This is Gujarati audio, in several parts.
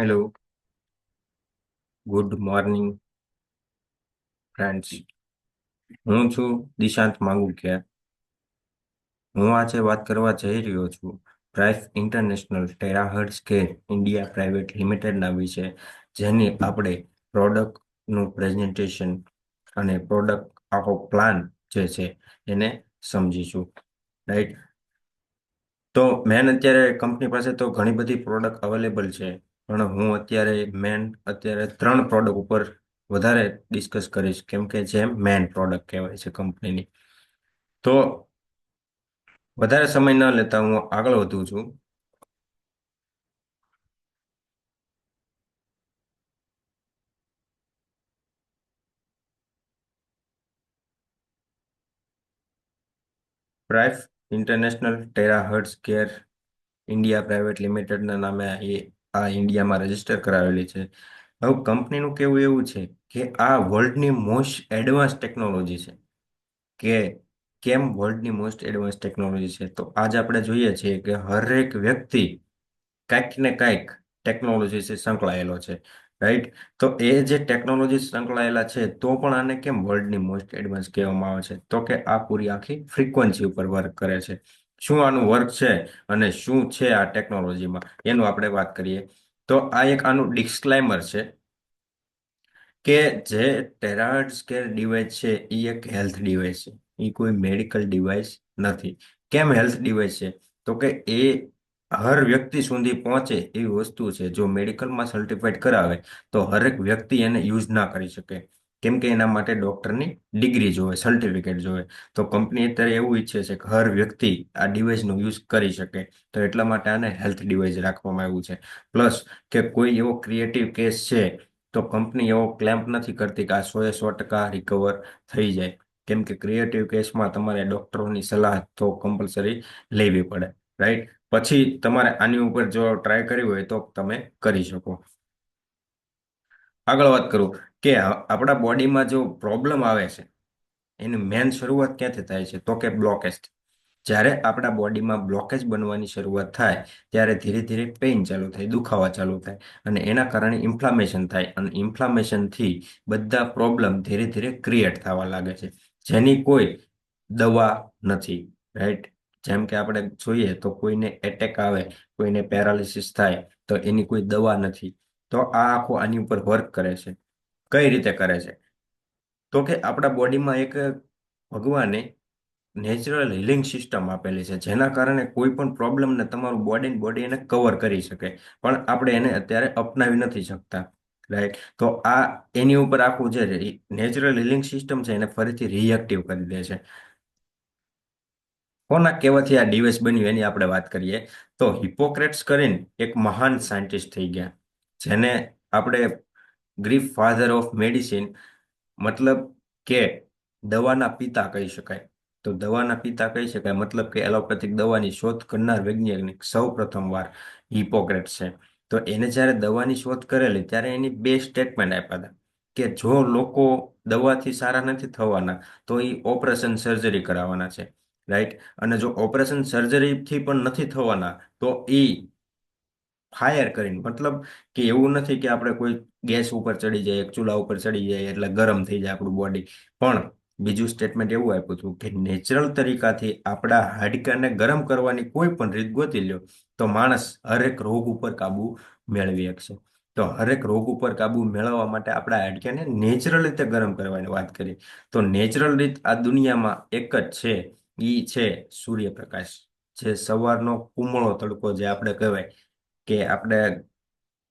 હેલો ગુડ મોર્નિંગ ફ્રેન્ડ્સ હું છું દિશાંત માંગુકિયા હું આજે વાત કરવા જઈ રહ્યો છું Price International Terahertz Care India Private લિમિટેડના વિશે, જેની આપણે પ્રોડક્ટનું પ્રેઝન્ટેશન અને પ્રોડક્ટ આખો પ્લાન જે છે એને સમજીશું, રાઈટ? તો મેન અત્યારે કંપની પાસે તો ઘણી બધી પ્રોડક્ટ અવેલેબલ છે પણ હું અત્યારે મેન અત્યારે ત્રણ પ્રોડક્ટ ઉપર વધારે ડિસ્કસ કરીશ. કેમ કે જે મેન પ્રોડક્ટ કહેવાય છે કંપનીની તો વધારે સમય ન લેતા હું આગળ વધું છું. Prife International Terahertz Care India Private લિમિટેડના નામે એ આ ઇન્ડિયામાં રજિસ્ટર કરાવેલી છે. હવે કંપનીનું કેવું એવું છે કે આ વર્લ્ડની મોસ્ટ એડવાન્સ ટેકનોલોજી છે. કે કેમ વર્લ્ડની મોસ્ટ એડવાન્સ ટેકનોલોજી છે? તો આજ આપણે જોઈએ છીએ કે હરેક વ્યક્તિ કાંઈક ને કાંઈક છે સંકળાયેલો છે રાઈટ તો એ જે ટેકનોલોજી સંકળાયેલા છે, તો પણ આને કેમ વર્લ્ડની મોસ્ટ એડવાન્સ કહેવામાં આવે છે? તો કે આ પૂરી આખી ફ્રીક્વન્સી ઉપર વર્ક કરે છે. શું આનું વર્ક છે અને શું છે આ ટેકનોલોજીમાં એનું આપણે વાત કરીએ. તો આ એક આનું ડિસ્ક્લાઇમર છે કે જે ટેરાહર્ટ્ઝ સ્કેર ડિવાઇસ છે, એ એક હેલ્થ ડિવાઇસ છે. એ કોઈ મેડિકલ ડિવાઇસ નથી. કેમ હેલ્થ ડિવાઇસ છે? તો કે એ હર વ્યક્તિ સુધી પહોંચે એવી વસ્તુ છે. જો મેડિકલમાં સર્ટિફાઈડ કરાવે તો હરેક વ્યક્તિ એને યુઝ ના કરી શકે. કેમ કે એના માટે ડૉક્ટરની ડિગ્રી જોવે, સર્ટિફિકેટ જોવે. તો કંપની અત્યારે એવું ઈચ્છે છે કે હર વ્યક્તિ આ ડિવાઇસનો યુઝ કરી શકે. તો એટલા માટે આને હેલ્થ ડિવાઇસ રાખવામાં આવ્યું છે. પ્લસ કે કોઈ એવો ક્રિએટિવ કેસ છે, તો કંપની એવો ક્લેમ્પ નથી કરતી કે આ સો એ સો ટકા રિકવર થઈ જાય. કેમ કે ક્રિએટિવ કેસમાં તમારે ડૉક્ટરોની સલાહ તો કમ્પલસરી લેવી પડે રાઈટ પછી તમારે આની ઉપર જો ટ્રાય કરવી હોય તો તમે કરી શકો. આગળ વાત કરું કે આપણા બોડીમાં જો પ્રોબ્લેમ આવે છે, એની મેન શરૂઆત ક્યાંથી થાય છે? તો કે બ્લોકેજ જ્યારે આપણા બોડીમાં બ્લોકેજ બનવાની શરૂઆત થાય, ત્યારે ધીરે ધીરે પેઇન ચાલુ થાય, દુખાવા ચાલુ થાય અને એના કારણે ઇન્ફ્લામેશન થાય અને ઇન્ફ્લામેશનથી બધા પ્રોબ્લેમ ધીરે ધીરે ક્રિએટ થવા લાગે છે. જેની કોઈ દવા નથી રાઈટ જેમ કે આપણે જોઈએ તો કોઈને એટેક આવે, કોઈને પેરાલિસિસ થાય, તો એની કોઈ દવા નથી. તો આ આખું આની ઉપર વર્ક કરે છે. કઈ રીતે કરે છે? તો કે આપણા બોડીમાં એક ભગવાને નેચરલ હિલિંગ સિસ્ટમ આપેલી છે, જેના કારણે કોઈ પણ પ્રોબ્લેમને તમારું બોડી બોડી એને કવર કરી શકે. પણ આપણે એને અત્યારે અપનાવી નથી શકતા. રાઈટ તો આ એની ઉપર આખું જે નેચરલ હિલિંગ સિસ્ટમ છે એને ફરીથી રિએક્ટિવ કરી દે છે. કોના કહેવાથી આ ડિવાઇસ બન્યું એની આપણે વાત કરીએ? તો હિપોક્રેટ્સ કરીને એક મહાન સાયન્ટિસ્ટ થઈ ગયા. જેને આપણે ગ્રીફ ફાધર ઓફ મેડિસિન મતલબ કે દવાના પિતા કહી શકાય. તો દવાના પિતા કહી શકાય, મતલબ કે એલોપેથિક દવાની શોધ કરનાર વૈજ્ઞાનિક સૌ પ્રથમવાર હિપોક્રેટ છે. તો એને જ્યારે દવાની શોધ કરેલી, ત્યારે એની બે સ્ટેટમેન્ટ આપ્યા હતા, કે જો લોકો દવાથી સારા નથી થવાના, તો એ ઓપરેશન સર્જરી કરાવવાના છે. રાઈટ અને જો ઓપરેશન સર્જરીથી પણ નથી થવાના, તો એ ફાયર કરીને. મતલબ કે એવું નથી કે આપણે કોઈ ગેસ ઉપર ચડી જાય ચૂલા ઉપર ચડી જાય, એટલે ગરમ થઈ જાય આપણું બોડી પણ બીજું સ્ટેટમેન્ટ એવું આપ્યું હતું કે નેચરલ તરીકાથી આપણા હાડકાને ગરમ કરવાની કોઈ પણ રીત ગોતી લ્યો, તો માણસ હરેક રોગ ઉપર કાબુ મેળવી શકશે. તો હરેક રોગ ઉપર કાબુ મેળવવા માટે આપણા હાડકાને નેચરલ રીતે ગરમ કરવાની વાત કરી. તો નેચરલ રીત આ દુનિયામાં એક જ છે એ છે સૂર્યપ્રકાશ. જે સવારનો કુમળો તડકો જે આપણે કહેવાય કે આપણે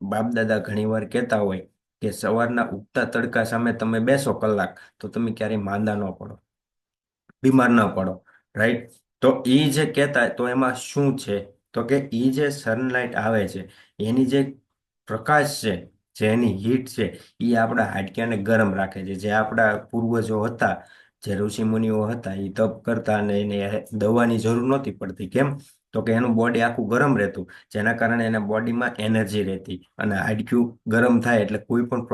બાપ દાદા ઘણીવાર કહેતા હોય કે સવારના ઉગતા તડકા સામે તમે બેસો કલાક, તો તમે ક્યારેય માંદા ન પડો, બીમાર ન પડો રાઈટ તો એ જે કહેતા તો એમાં શું છે? તો કે એ જે સનલાઇટ આવે છે, એની જે પ્રકાશ છે, જે એની હીટ છે એ આપણા હાડક્યાને ગરમ રાખે છે. જે આપણા પૂર્વજો હતા, જે ઋષિ મુનિઓ હતા એ તપ કરતા અને એને દવાની જરૂર નહોતી પડતી. કેમ? તો કે એનું બોડી આખું ગરમ રહેતું, જેના કારણે એના બોડીમાં એનર્જી રહેતી અને હાડક્યું ગરમ થાય એટલે કોઈ પણ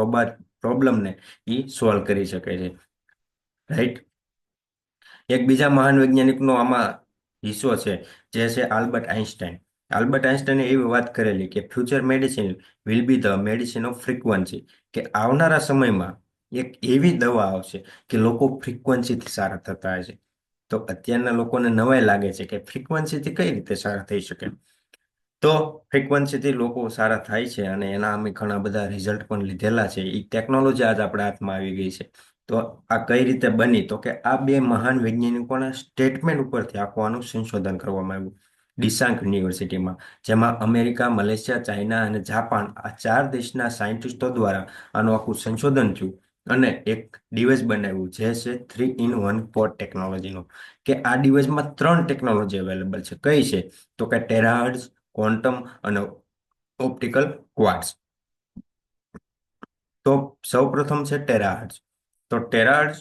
પ્રોબ્લેમને એ સોલ્વ કરી શકે છે. રાઈટ એક બીજા મહાન વૈજ્ઞાનિકનો આમાં હિસ્સો છે, જે છે આલ્બર્ટ આઇન્સ્ટાઈન આલ્બર્ટ આઇન્સ્ટાઈને એવી વાત કરેલી કે future medicine will be the medicine of frequency કે આવનારા સમયમાં એક એવી દવા આવશે કે લોકો ફ્રીક્વન્સીથી સારા થતા હશે. તો અત્યારના લોકોને નવાઈ લાગે છે કે ફ્રિકવન્સીથી કઈ રીતે સારા થઈ શકે. તો ફ્રિકવન્સીથી લોકો સારા થાય છે અને એના અમે ઘણા બધા રિઝલ્ટ પણ લીધેલા છે. એ ટેકનોલોજી આજ આપણા હાથમાં આવી ગઈ છે. તો આ કઈ રીતે બની? તો કે આ બે મહાન વૈજ્ઞાનિકોના સ્ટેટમેન્ટ ઉપરથી આખું આનું સંશોધન કરવામાં આવ્યું. ડિસાંગ યુનિવર્સિટીમાં, જેમાં અમેરિકા, મલેશિયા, ચાઇના અને જાપાન આ ચાર દેશના સાયન્ટિસ્ટો દ્વારા આનું આખું સંશોધન થયું. અને એક ડિવાઇસ બનાવ્યું જે છે થ્રી ઇન વન ફોર ટેકનોલોજીનું કે આ ડિવાઇસમાં ત્રણ ટેકનોલોજી અવેલેબલ છે. કઈ છે? તો કે ટેરાહર્ડ્સ ક્વોન્ટમ અને ઓપ્ટિકલ ક્વાર્ટ્સ તો સૌ પ્રથમ છે ટેરાહર્ડ્સ તો ટેરાહર્ડ્સ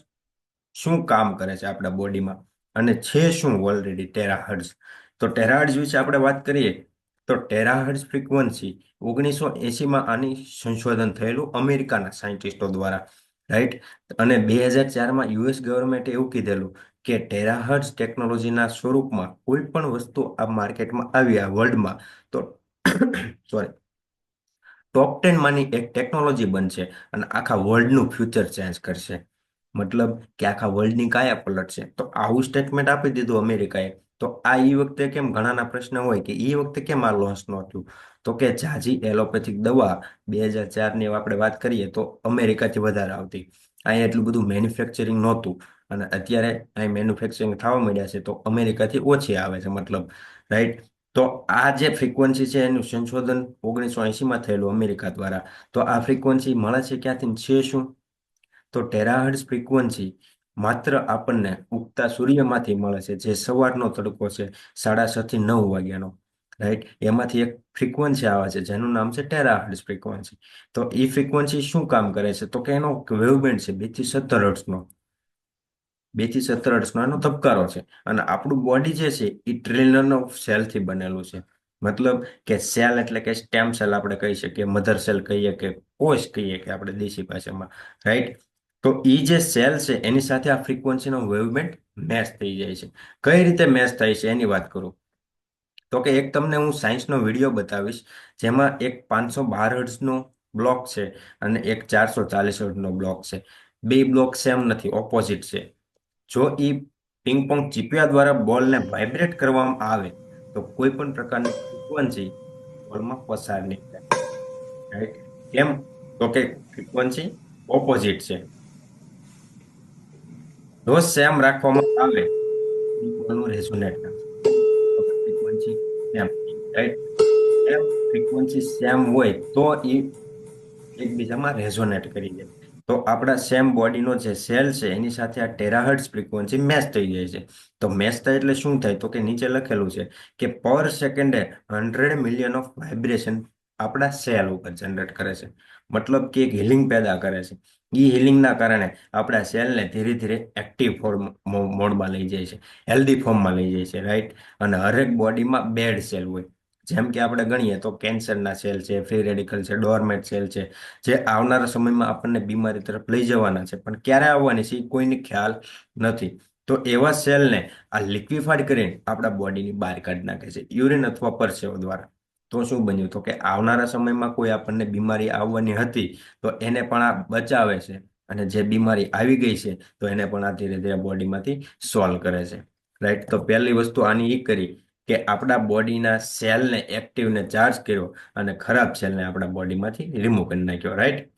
શું કામ કરે છે આપણા બોડીમાં અને છે શું ઓલરેડી ટેરાહર્ડ્સ તો ટેરાહર્ડ્સ વિશે આપણે વાત કરીએ, તો ટેરાહર્ડ્સ ફ્રીક્વન્સી ઓગણીસો એંસીમાં આની સંશોધન થયેલું અમેરિકાના સાયન્ટિસ્ટો દ્વારા. રાઈટ અને બે હજાર ચારમાં યુએસ ગવર્મેન્ટે એવું કીધેલું કે ટેરાહર્ટ્ઝ ટેકનોલોજીના સ્વરૂપમાં કોઈ પણ વસ્તુ આ માર્કેટમાં આવી, આ વર્લ્ડમાં તો સોરી ટોપ ટેન માંની એક ટેકનોલોજી બનશે અને આખા વર્લ્ડનું ફ્યુચર ચેન્જ કરશે. મતલબ કે આખા વર્લ્ડની કાયા પલટશે. તો આવું સ્ટેટમેન્ટ આપી દીધું અમેરિકાએ. તો આ એ વખતે કેમ ઘણાના પ્રશ્ન હોય કે એ વખતે કેમ આ લોન્ચ નહોતું તો કે ઝાઝી એલોપેથિક દવા બે હજાર ચારની આપણે વાત કરીએ તો અમેરિકાથી વધારે આવતી. અહીંયા એટલું બધું મેન્યુફેક્ચરિંગ નહોતું. અને અત્યારે અહીં મેન્યુફેક્ચરિંગ થવા માંડ્યા છે તો અમેરિકાથી ઓછી આવે છે મતલબ રાઈટ તો આ જે ફ્રીક્વન્સી છે એનું સંશોધન ઓગણીસો એંશીમાં થયેલું અમેરિકા દ્વારા. તો આ ફ્રીક્વન્સી મળે છે ક્યાંથી છે શું? તો ટેરાહર્ટ્ઝ ફ્રીક્વન્સી માત્ર આપણને ઉગતા સૂર્યમાંથી મળે છે, જે સવારનો તડકો છે, સાડા છ થી નવ વાગ્યાનો રાઈટ એમાંથી એક ફ્રિકવન્સી આવે છે, જેનું નામ છે ટેરાહર્ટ ફ્રિકવન્સી તો એ ફ્રિકવન્સી શું કામ કરે છે? તો કે એનો વેવબેન્ડ છે, બેથી સત્તર હર્ટ્સનો બેથી સત્તર હર્ટ્સનો એનો ધબકારો છે. અને આપણું બોડી જે છે, એ ટ્રિલિયન ઓફ સેલથી બનેલું છે. મતલબ કે સેલ એટલે કે સ્ટેમ સેલ આપણે કહી શકીએ મધર સેલ કહીએ કે કોષ કહીએ કે આપણે દેશી ભાષામાં રાઈટ તો એ જે સેલ છે, એની સાથે આ ફ્રીક્વન્સીનો વેવમેન્ટ મેચ થઈ જાય છે. કઈ રીતે મેચ થાય છે, એની વાત કરું. તો કે એક તમને હું સાયન્સનો વીડિયો બતાવીશ, જેમાં એક પાંચસો બાર હર્ટ્સનો બ્લોક છે અને એક ચારસો ચાલીસ હર્ટ્સનો બ્લોક છે. બે બ્લોક સેમ નથી ઓપોઝિટ છે. જો એ પિંગપોંગ ચીપિયા દ્વારા બોલને વાઇબ્રેટ કરવામાં આવે, તો કોઈ પણ પ્રકારની ફ્રીક્વન્સી બોલમાં પસાર નહીં થાય. રાઈટ કેમ? તો કે ફ્રીક્વન્સી ઓપોઝિટ છે. જો સેમ રાખવામાં આવે. ઇક્વલનું રેઝોનેટ ફ્રીક્વન્સી સેમ રાઈટ એમ ફ્રીક્વન્સી સેમ હોય તો એ એકબીજામાં રેઝોનેટ કરી દે. તો આપણા સેમ બોડીનો જે સેલ છે, એની સાથે આ ટેરાહર્ટ્સ ફ્રીક્વન્સી મેચ થઈ જાય છે. તો મેચ થાય એટલે શું થાય? તો કે નીચે લખેલું છે કે પર સેકન્ડે હંડ્રેડ મિલિયન ઓફ વાઇબ્રેશન આપણા સેલ ઉપર જનરેટ કરે છે. મતલબ કે એક હિલિંગ પેદા કરે છે. એ હિલિંગના કારણે આપણા સેલને ધીરે ધીરે એક્ટિવ ફોર્મ મોડમાં લઈ જાય છે. હેલ્ધી ફોર્મમાં લઈ જાય છે રાઈટ અને હરેક બોડીમાં બેડ સેલ હોય. જેમ કે આપણે ગણીએ તો કેન્સરના સેલ છે ફ્રી રેડિકલ છે ડોરમેટ સેલ છે, જે આવનારા સમયમાં આપણને બીમારી તરફ લઈ જવાના છે. પણ ક્યારે આવવાની છે કોઈને ખ્યાલ નથી. તો એવા સેલને આ લિક્વિફાઈડ કરીને આપણા બોડીની બહાર કાઢી નાખે છે. યુરિન અથવા પરસેવો દ્વારા. તો શું બન્યું? તો કે આવનારા સમયમાં કોઈ આપણને બીમારી આવવાની હતી, તો એને પણ આ બચાવે છે. અને જે બીમારી આવી ગઈ છે, તો એને પણ આ ધીરે ધીરે બોડીમાંથી સોલ્વ કરે છે. રાઈટ? તો પહેલી વસ્તુ આની એ કરી કે આપણા બોડીના સેલને એક્ટિવને ચાર્જ કર્યો અને ખરાબ સેલને આપણા બોડીમાંથી રિમૂવ કરી નાખ્યો. રાઈટ?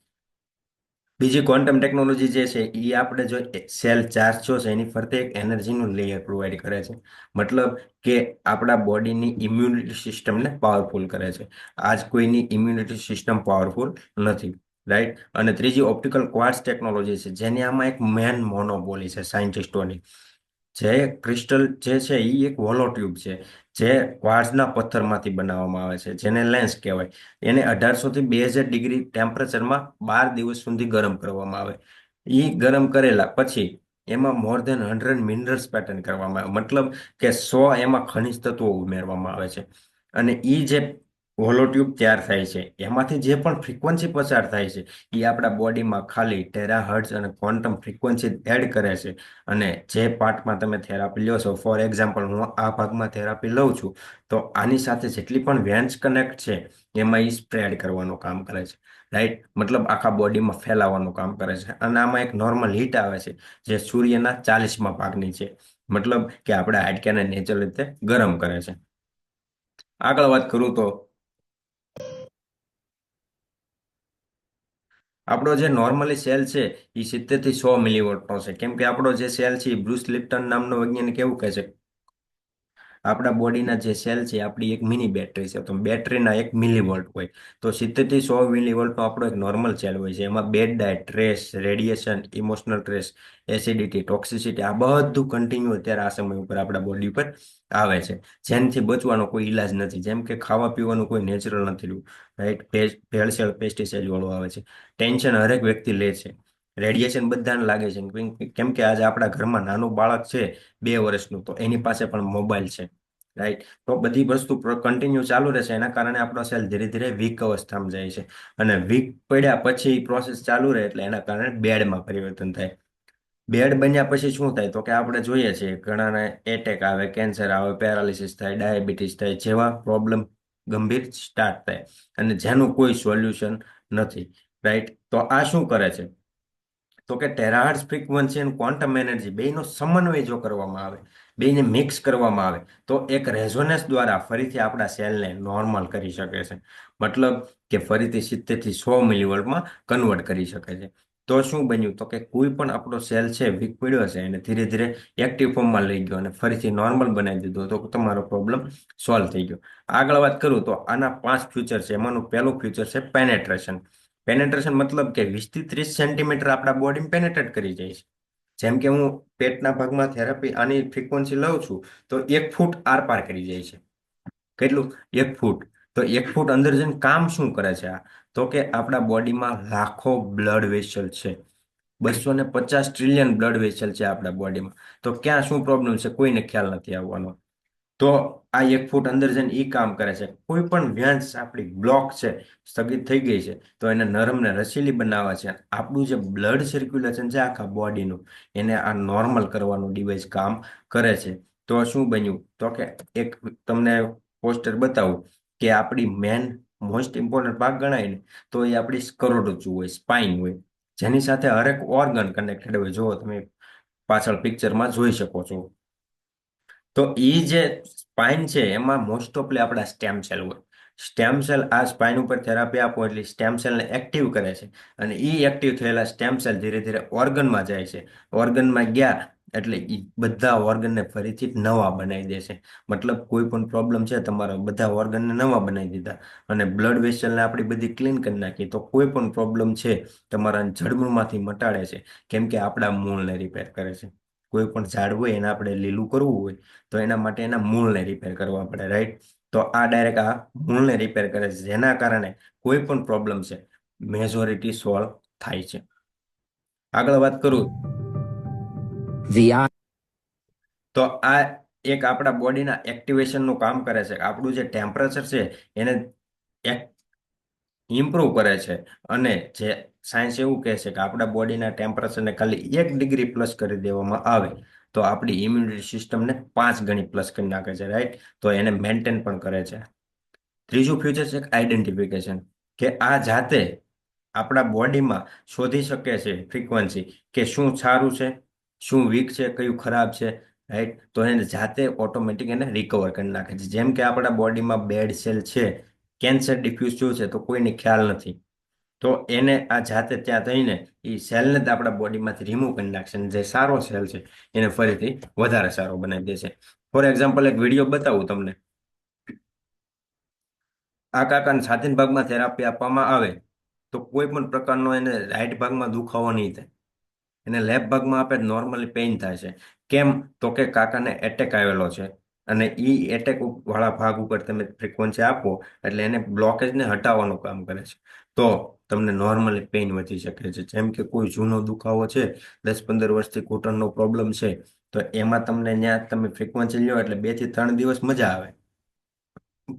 બીજી ક્વોન્ટમ ટેકનોલોજી જે છે એ આપણે જો સેલ ચાર્જ છો છે, એની ફરતે એક એનર્જીનું લેયર પ્રોવાઈડ કરે છે. મતલબ કે આપણા બોડીની ઇમ્યુનિટી સિસ્ટમને પાવરફુલ કરે છે. આજ કોઈની ઇમ્યુનિટી સિસ્ટમ પાવરફુલ નથી રાઈટ અને ત્રીજી ઓપ્ટિકલ ક્વાર્ટ્સ ટેકનોલોજી છે, જેની આમાં એક મેન મોનોપોલી છે સાયન્ટિસ્ટોની જે ક્રિસ્ટલ જે છે એ એક હોલો ટ્યુબ છે, જે ક્વાર્ટ્ઝના પથ્થરમાંથી બનાવવામાં આવે છે, જેને લેન્સ કહેવાય. એને અઢારસો થી બે હજાર ડિગ્રી ટેમ્પરેચરમાં બાર દિવસ સુધી ગરમ કરવામાં આવે. એ ગરમ કરેલા પછી એમાં more than hundred minerals pattern કરવામાં આવે. મતલબ કે સો એમાં ખનિજ તત્વો ઉમેરવામાં આવે છે. અને એ જે હોલો ટ્યુબ તૈયાર થાય છે. એમાંથી જે પણ ફ્રીક્વન્સી પસાર થાય છે એ આપણા બોડીમાં ખાલી ટેરાહર્ટ્સ અને ક્વોન્ટમ ફ્રીક્વન્સી એડ કરે છે. અને જે પાર્ટમાં તમે થેરાપી લ્યો છો ફોર એક્ઝામ્પલ હું આ ભાગમાં થેરાપી લઉં છું, તો આની સાથે જેટલી પણ વેન્સ કનેક્ટ છે, એમાં એ સ્પ્રેડ કરવાનું કામ કરે છે. રાઈટ મતલબ આખા બોડીમાં ફેલાવવાનું કામ કરે છે. અને આમાં એક નોર્મલ હીટ આવે છે, જે સૂર્યના ચાલીસમાં ભાગની છે. મતલબ કે આપણા હાડકાને નેચરલ રીતે ગરમ કરે છે. આગળ વાત કરું તો આપણો જે નોર્મલી સેલ છે એ સિત્તેરથી સો મિલીવોટનો છે. કેમ કે આપણો જે સેલ છે એ બ્રુસ લિપ્ટન નામનો વૈજ્ઞાનિક એવું કહે છે આપણા બોડીના જે સેલ છે, આપણી એક મિની બેટરી છે. તો બેટરીના એક મિલીવોલ્ટ હોય. તો સિત્તેરથી સો મિલીવોલ્ટનો આપણો એક નોર્મલ સેલ હોય છે. એમાં bad diet trace radiation emotional trace acidity toxicity આ બધું કન્ટિન્યુ અત્યારે આ સમય ઉપર આપણા બોડી ઉપર આવે છે. જેનથી બચવાનો કોઈ ઈલાજ નથી. જેમ કે ખાવા પીવાનું કોઈ નેચરલ નથી રહ્યું. રાઈટ ભેળસેળ પેસ્ટિસાઇડ આવે છે. ટેન્શન હરેક વ્યક્તિ લે છે. રેડિયેશન બધાને લાગે છે. કેમ કે આજે આપણા ઘરમાં નાનું બાળક છે, બે વર્ષનું, તો એની પાસે પણ મોબાઈલ છે. રાઈટ તો બધી વસ્તુ કન્ટિન્યુ ચાલુ રહેશે. એના કારણે આપણો સેલ ધીરે ધીરે વીક અવસ્થામાં જાય છે. અને વીક પડ્યા પછી પ્રોસેસ ચાલુ રહે એટલે એના કારણે બેડમાં પરિવર્તન થાય. બેડ બન્યા પછી શું થાય? તો કે આપણે જોઈએ છીએ ઘણાને એટેક આવે કેન્સર આવે પેરાલિસિસ થાય ડાયાબિટીસ થાય જેવા પ્રોબ્લેમ ગંભીર સ્ટાર્ટ થાય. અને જેનું કોઈ સોલ્યુશન નથી. રાઈટ તો આ શું કરે છે? તો કે ટેરાહર્ટ્ઝ ફ્રીક્વન્સી અને ક્વોન્ટમ એનર્જી બેનો સમન્વય જો કરવામાં આવે બેને મિક્સ કરવામાં આવે, તો એક રેઝોનન્સ દ્વારા ફરીથી આપણા સેલને નોર્મલ કરી શકે છે. મતલબ કે ફરીથી સિત્તેરથી સો મિલીવોલ્ટમાં કન્વર્ટ કરી શકે છે. તો શું બન્યું? તો કે કોઈ પણ આપણો સેલ છે વીક પડ્યો છે એને ધીરે ધીરે એક્ટિવ ફોર્મમાં લઈ ગયો અને ફરીથી નોર્મલ બનાવી દીધો તો તમારો પ્રોબ્લેમ સોલ્વ થઈ ગયો. આગળ વાત કરું તો આના પાંચ ફ્યુચર છે. એમાંનું પહેલું ફ્યુચર છે પેનેટ્રેશન પેનેટ્રેશન મતલબ કે વીસથી ત્રીસ સેન્ટીમીટર આપણા બોડીમાં પેનેટ્રેટ કરી જાય છે. જેમ કે હું પેટના ભાગમાં થેરાપી આની ફ્રીક્વન્સી લઉં છું, તો એક ફૂટ આરપાર કરી જાય છે. કેટલું? એક ફૂટ. તો એક ફૂટ અંદર જઈને કામ શું કરે છે આ? તો કે આપણા બોડીમાં લાખો બ્લડ વેસલ છે. બસો ને પચાસ ટ્રિલિયન બ્લડ વેસલ છે આપણા બોડીમાં તો ક્યાં શું પ્રોબ્લેમ છે? કોઈને ખ્યાલ નથી આવવાનો. તો આ એક ફૂટ અંદર જઈને એ કામ કરે છે. કોઈ પણ વ્યાંશ આપણી બ્લોક છે, સ્થગિત થઈ ગઈ છે, તો એને નરમ ને રસીલી બનાવવા છે. આપણું જે બ્લડ સર્ક્યુલેશન છે આખા બોડીનું એને આ નોર્મલ કરવાનું ડિવાઇસ કામ કરે છે. તો શું બન્યું? તો કે એક તમને પોસ્ટર બતાવું કે આપણી મેન મોસ્ટ ઇમ્પોર્ટન્ટ ભાગ ગણાય ને, તો એ આપણી કરોડરજ્જુ હોય સ્પાઇન હોય. જેની સાથે હરેક ઓર્ગન કનેક્ટેડ હોય. જો તમે પાછળ પિક્ચરમાં જોઈ શકો છો. તો એ જે સ્પાઇન છે, એમાં મોસ્ટ ઓફલી આપણા સ્ટેમ સેલ હોય. સ્ટેમ સેલ આ સ્પાઇન ઉપર થેરાપી આપો એટલે સ્ટેમ સેલને એક્ટિવ કરે છે. અને એ એક્ટિવ થયેલા સ્ટેમ સેલ ધીરે ધીરે ઓર્ગનમાં જાય છે. ઓર્ગનમાં ગયા એટલે એ બધા ઓર્ગનને ફરીથી નવા બનાવી દેશે મતલબ કોઈ પણ પ્રોબ્લેમ છે, તમારા બધા ઓર્ગનને નવા બનાવી દીધા. અને બ્લડ વેસલને આપણી બધી ક્લીન કરી નાખી. તો કોઈ પણ પ્રોબ્લેમ છે, તમારા જડમૂળમાંથી મટાડે છે. કેમ કે આપણા મૂળને રિપેર કરે છે. કોઈ પણ ઝાડ હોય એને આપણે લીલું કરવું હોય તો એના માટે એના મૂળને રિપેર કરવા પડે રાઈટ તો આ ડાયરેક્ટ આ મૂળને રિપેર કરે છે જેના કારણે કોઈ પણ પ્રોબ્લેમ છે મેજોરિટી સોલ્વ થાય છે. આગળ વાત કરું. તો આ એક આપણા બોડીના એક્ટિવેશનનું કામ કરે છે. આપણું જે ટેમ્પરેચર છે એને ઇમ્પ્રુવ કરે છે. અને જે સાયન્સ એવું કહે છે કે આપણા બોડીના ટેમ્પરેચરને ખાલી એક ડિગ્રી પ્લસ કરી દેવામાં આવે, તો આપણી ઇમ્યુનિટી સિસ્ટમને પાંચ ગણી પ્લસ કરી નાખે છે રાઈટ તો એને મેન્ટેન પણ કરે છે. ત્રીજું ફ્યુચર છે આઈડેન્ટિફિકેશન, કે આ જાતે આપણા બોડીમાં શોધી શકે છે ફ્રીક્વન્સી કે શું સારું છે, શું વીક છે, કયું ખરાબ છે રાઈટ તો એને જાતે ઓટોમેટિક એને રિકવર કરી નાખે છે. જેમ કે આપણા બોડીમાં બેડ સેલ છે કેન્સર ડિફ્યુઝ શું છે, તો કોઈને ખ્યાલ નથી. તો એને આ જાતે ત્યાં થઈને એ સેલને જ આપણા બોડીમાંથી રિમૂવ કરી નાખશે. જે સારો સેલ છે, એને ફરીથી વધારે સારો બનાવી દેશે. ફોર એક્ઝામ્પલ એક વીડિયો બતાવું તમને. આ કાકાને છાતીના ભાગમાં થેરાપી આપવામાં આવે, તો કોઈ પણ પ્રકારનો એને રાઈટ ભાગમાં દુખાવો નહીં થાય. એને લેફ્ટ ભાગમાં આપે નોર્મલી પેઇન થાય છે. કેમ? તો કે કાકાને એટેક આવેલો છે. અને એ એટેક વાળા ભાગ ઉપર તમે ફ્રીક્વન્સી આપો, એટલે એને બ્લોકેજને હટાવવાનું કામ કરે છે. તો તમને નોર્મલી પેઇન વધી શકે છે. જેમ કે કોઈ જૂનો દુખાવો છે, દસ પંદર વર્ષથી ઘૂંટણનો પ્રોબ્લેમ છે, તો એમાં તમને ત્યાં તમે ફ્રિકવન્સી લ્યો એટલે બેથી ત્રણ દિવસ મજા આવે.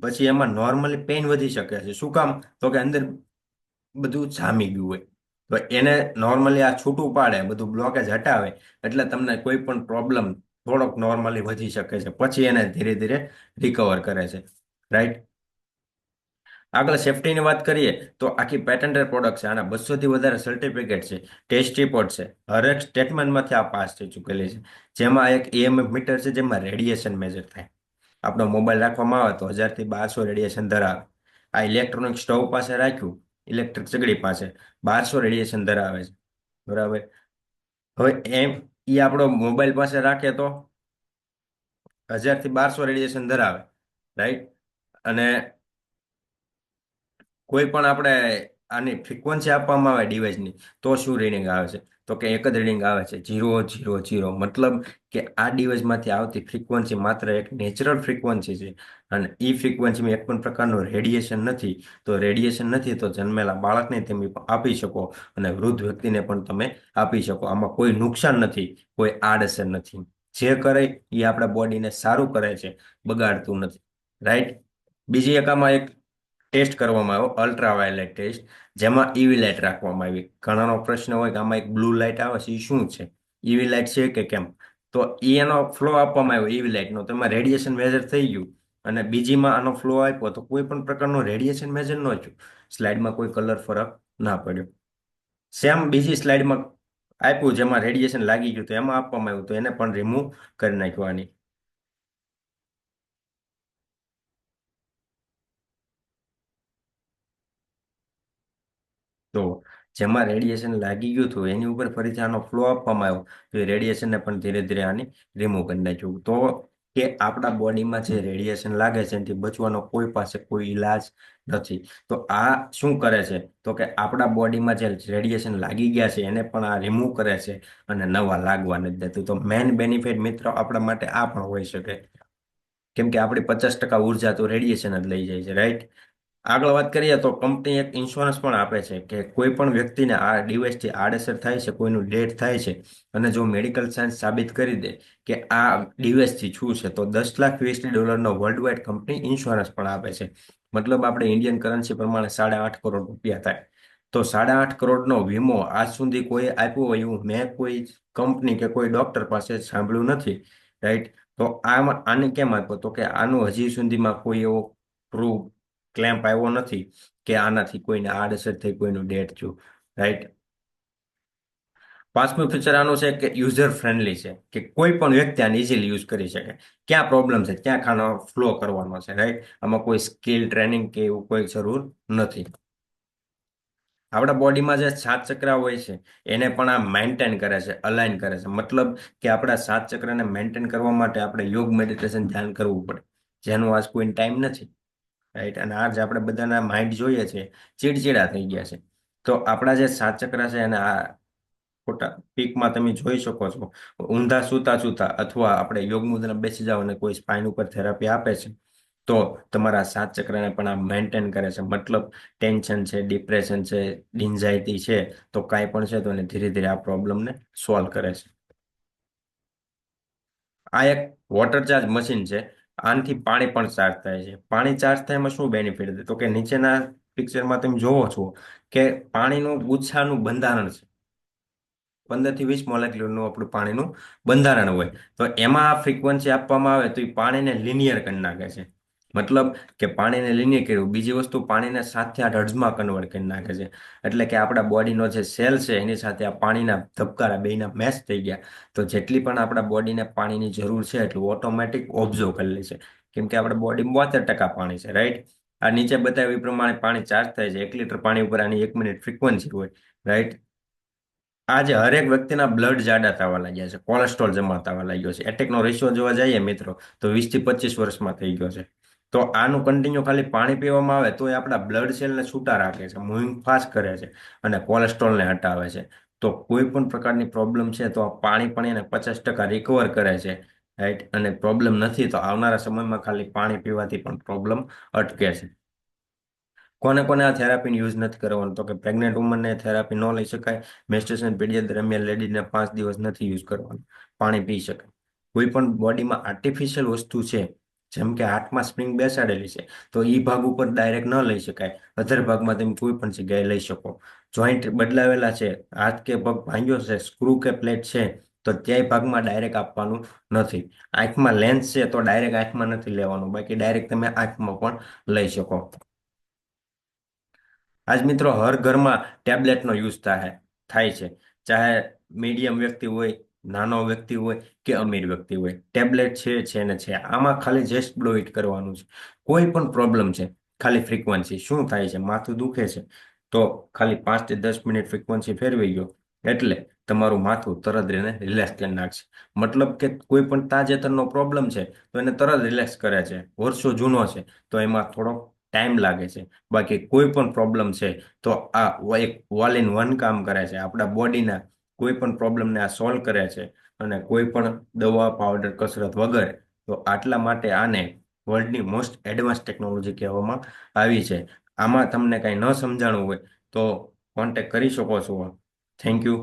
પછી એમાં નોર્મલી પેઇન વધી શકે છે. શું કામ? તો કે અંદર બધું જામી ગયું હોય. તો એને નોર્મલી આ છૂટું પાડે, બધું બ્લોકેજ હટાવે, એટલે તમને કોઈ પણ પ્રોબ્લેમ થોડોક નોર્મલી વધી શકે છે. પછી એને ધીરે ધીરે રિકવર કરે છે. રાઈટ આગળ સેફટીની વાત કરીએ, તો આખી પેટન્ટેડ પ્રોડક્ટ છે. આના બસોથી વધારે સર્ટિફિકેટ છે ટેસ્ટ રિપોર્ટ છે. હરેક સ્ટેટમેન્ટમાંથી આ પાસ થઈ ચૂકેલી છે. જેમાં એક એએમએફ મીટર છે, જેમાં રેડિયેશન મેજર થાય. આપણો મોબાઈલ રાખવામાં આવે તો હજારથી બારસો રેડિયેશન ધરાવે. આ ઇલેક્ટ્રોનિક સ્ટવ પાસે રાખ્યું ઇલેક્ટ્રિક સગડી પાસે બારસો રેડિયેશન ધરાવે છે. બરાબર? હવે એમ એ આપણો મોબાઈલ પાસે રાખે તો હજારથી બારસો રેડિયેશન ધરાવે. રાઈટ અને કોઈ પણ આપણે આની ફ્રિકવન્સી આપવામાં આવે ડિવાઇસની તો શું રીડિંગ આવે છે? તો કે એક જ રીડિંગ આવે છે ઝીરો જીરો જીરો મતલબ કે આ ડિવાઇસમાંથી આવતી ફ્રિકવન્સી માત્ર એક નેચરલ ફ્રિકવન્સી છે. અને એ ફ્રિકવન્સીમાં એક પણ પ્રકારનું રેડિયેશન નથી. તો રેડિયેશન નથી, તો જન્મેલા બાળકને તમે આપી શકો અને વૃદ્ધ વ્યક્તિને પણ તમે આપી શકો. આમાં કોઈ નુકસાન નથી, કોઈ આડઅસર નથી. જે કરે એ આપણા બોડીને સારું કરે છે, બગાડતું નથી. રાઈટ બીજી એકામાં એક ટેસ્ટ કરવામાં આવ્યો, અલ્ટ્રાવાયોલેટ ટેસ્ટ, જેમાં ઈવી લાઇટ રાખવામાં આવી. ઘણાનો પ્રશ્ન હોય કે આમાં એક બ્લુ લાઇટ આવે છે એ શું છે? ઈવી લાઇટ છે કે કેમ? તો એનો ફ્લો આપવામાં આવ્યો ઈવી લાઇટનો. તો એમાં રેડિયેશન મેજર થઈ ગયું અને બીજીમાં આનો ફ્લો આપ્યો, તો કોઈ પણ પ્રકારનો રેડિયેશન મેજર ન થયું. સ્લાઇડમાં કોઈ કલર ફરક ના પડ્યો. સેમ બીજી સ્લાઇડમાં આપ્યું, જેમાં રેડિયેશન લાગી ગયું, તો એમાં આપવામાં આવ્યું, તો એને પણ રિમૂવ કરી નાખવાની તો જેમાં રેડિયેશન લાગી ગયું હતું, એની ઉપર ફરીથી આનો ફ્લો આપવામાં આવ્યો. તો એ રેડિયેશનને પણ ધીરે ધીરે આની રિમૂવ કરી નાખ્યું. તો કે આપણા બોડીમાં જે રેડિયેશન લાગે છે, એનાથી બચવાનો કોઈ પાસે કોઈ ઈલાજ નથી. તો આ શું કરે છે? તો કે આપણા બોડીમાં જે રેડિયેશન લાગી ગયા છે, એને પણ આ રિમૂવ કરે છે અને નવા લાગવા નથી દેતું તો મેઇન બેનિફિટ મિત્રો આપણા માટે આ પણ હોઈ શકે. કેમ કે આપણી પચાસ ટકા ઊર્જા તો રેડિયેશન જ લઈ જાય છે રાઈટ આગળ વાત કરીએ તો કંપની એક ઇન્સ્યોરન્સ પણ આપે છે કે કોઈ પણ વ્યક્તિને આ ડિવાઇસથી આડઅસર થાય છે, કોઈનું ડેથ થાય છે અને જો મેડિકલ સાયન્સ સાબિત કરી દે કે આ ડિવાઇસથી છું છે, તો દસ લાખ યુએસડી ડોલરનો વર્લ્ડ વાઇડ કંપની ઇન્સ્યોરન્સ પણ આપે છે. મતલબ આપણે ઇન્ડિયન કરન્સી પ્રમાણે સાડા આઠ કરોડ રૂપિયા થાય. તો સાડા આઠ કરોડનો વીમો આજ સુધી કોઈ આપ્યો હોય એવું મેં કોઈ કંપની કે કોઈ ડોક્ટર પાસે સાંભળ્યું નથી રાઈટ તો આમાં આને કેમ આપ્યો? તો કે આનું હજી સુધીમાં કોઈ એવો પ્રૂફ ક્લેમ્પ આવ્યો નથી કે આનાથી કોઈને આડઅસર થઈ, કોઈનું ડેટ થયું રાઈટ પાંચમું ફીચર આનું છે કે યુઝર ફ્રેન્ડલી છે, કે કોઈ પણ વ્યક્તિ આને ઇઝીલી યુઝ કરી શકે. ક્યાં પ્રોબ્લેમ છે? ક્યાં ખાનો ફ્લો કરવાનો છે રાઈટ આમાં કોઈ સ્કિલ ટ્રેનિંગ કે એવું કોઈ જરૂર નથી. આપણા બોડીમાં જે સાત ચક્રા હોય છે, એને પણ આ મેન્ટેન કરે છે અલાઇન કરે છે. મતલબ કે આપણા સાત ચક્રને મેન્ટેન કરવા માટે આપણે યોગ મેડિટેશન ધ્યાન કરવું પડે. જેનો આજ કોઈ ટાઈમ નથી. રાઈટ અને આજ આપણે બધાના માઇન્ડ જોઈએ છે, ચીડચીડા થઈ ગયા છે. તો આપણા જે સાત ચક્ર છે અને આ ખોટા પીકમાં તમે જોઈ શકો છો, ઊંધા સૂતા સૂતા અથવા આપણે યોગ મુદ્રા બેસી જાઓ અને કોઈ સ્પાઇન ઉપર થેરાપી આપે છે, તો તમારા સાત ચક્રને પણ આ મેન્ટેન કરે છે. મતલબ ટેન્શન છે ડિપ્રેશન છે ડિન્ઝાયટી છે, તો કાંઈ પણ છે તો એને ધીરે ધીરે આ પ્રોબ્લેમને સોલ્વ કરે છે. આ એક વોટર ચાર્જ મશીન છે. આનાથી પાણી પણ ચાર્જ થાય છે. પાણી ચાર્જ થાય એમાં શું બેનિફિટ છે? તો કે નીચેના પિક્ચરમાં તમે જોવો છો કે પાણીનું ગુચ્છાનું બંધારણ છે. પંદરથી વીસ મોલેક્યુલનું આપણું પાણીનું બંધારણ હોય. તો એમાં આ ફ્રીક્વન્સી આપવામાં આવે તો એ પાણીને લિનિયર કરી નાખે છે. મતલબ કે પાણીને લીની કર્યું. બીજી વસ્તુ પાણીને સાતથી આઠ હર્ટ્ઝમાં કન્વર્ટ કરી નાખે છે. એટલે કે આપણા બોડીનો જે સેલ છે, એની સાથે આ પાણીના ધબકારા બેના મેચ થઈ ગયા. તો જેટલી પણ આપણા બોડીને પાણીની જરૂર છે, એટલું ઓટોમેટિક ઓબ્ઝર્વ કરી લે છે. કેમ કે આપણા બોડીમાં બોતેર ટકા પાણી છે રાઈટ આ નીચે બતાવ્યું એ પ્રમાણે પાણી ચાર્જ થાય છે. એક લીટર પાણી ઉપર આની એક મિનિટ ફ્રીક્વન્સી હોય રાઈટ આજે હરેક વ્યક્તિના બ્લડ જાડા થવા લાગ્યા છે કોલેસ્ટ્રોલ જમા થવા લાગ્યો છે. એટેકનો રેશિયો જોવા જઈએ મિત્રો, તો વીસથી પચીસ વર્ષમાં થઈ ગયો છે. તો આનું કન્ટિન્યુ ખાલી પાણી પીવામાં આવે તો એ આપણા બ્લડ સેલને છૂટા રાખે છે મૂવિંગ ફાસ્ટ કરે છે અને કોલેસ્ટ્રોલને હટાવે છે. તો કોઈ પણ પ્રકારની પ્રોબ્લેમ છે તો પાણી પણ એને પચાસ ટકા રિકવર કરે છે રાઈટ અને પ્રોબ્લેમ નથી તો આવનારા સમયમાં ખાલી પાણી પીવાથી પણ પ્રોબ્લેમ અટકે છે. કોને કોને આ થેરાપીનો યુઝ નથી કરવાનો? તો કે પ્રેગ્નેન્ટ વુમનને થેરાપી ન લઈ શકાય મેસ્ટેશન પીરિયડ દરમિયાન લેડીને પાંચ દિવસ નથી યુઝ કરવાનું, પાણી પી શકાય. કોઈ પણ બોડીમાં આર્ટિફિશિયલ વસ્તુ છે જેમ કે હાથમાં સ્પ્રિંગ બેસાડેલી છે, તો એ ભાગ ઉપર ડાયરેક્ટ ન લઈ શકાય. અધર ભાગમાં તમે કોઈ પણ જગ્યાએ લઈ શકો. જોઈન્ટ બદલાવેલા છે, હાથ કે પગ ભાંગ્યો છે સ્ક્રૂ કે પ્લેટ છે, તો ત્યાંય ભાગમાં ડાયરેક્ટ આપવાનું નથી. આંખમાં લેન્સ છે, તો ડાયરેક્ટ આંખમાં નથી લેવાનું. બાકી ડાયરેક્ટ તમે આંખમાં પણ લઈ શકો. આજ મિત્રો હર ઘરમાં ટેબ્લેટનો યુઝ થાય થાય છે. ચાહે મીડિયમ વ્યક્તિ હોય નાનો વ્યક્તિ હોય કે અમીર વ્યક્તિ હોય, ટેબ્લેટ છે છે ને છે. આમાં ખાલી જસ્ટ બ્લો ઇટ કરવાનું છે. કોઈ પણ પ્રોબ્લેમ છે, ખાલી ફ્રીક્વન્સી શું થાય છે? માથું દુખે છે, તો ખાલી પાંચથી દસ મિનિટ ફ્રીક્વન્સી ફેરવી ગયો એટલે તમારું માથું તરત એને રિલેક્સ કરી નાખશે. મતલબ કે કોઈ પણ તાજેતરનો પ્રોબ્લેમ છે, તો એને તરત રિલેક્સ કરે છે. વર્ષો જૂનો છે, તો એમાં થોડોક ટાઈમ લાગે છે. બાકી કોઈ પણ પ્રોબ્લેમ છે, તો આ એક ઓલ ઇન વન કામ કરે છે. આપણા બોડીના કોઈ પણ પ્રોબ્લેમને આ સોલ્વ કરે છે અને કોઈ પણ દવા પાવડર કસરત વગર, તો આટલા માટે આને વર્લ્ડની મોસ્ટ એડવાન્સ ટેકનોલોજી કહેવામાં આવી છે. આમાં તમને કાંઈ ન સમજાણું હોય તો કોન્ટેક કરી શકો છો. Thank you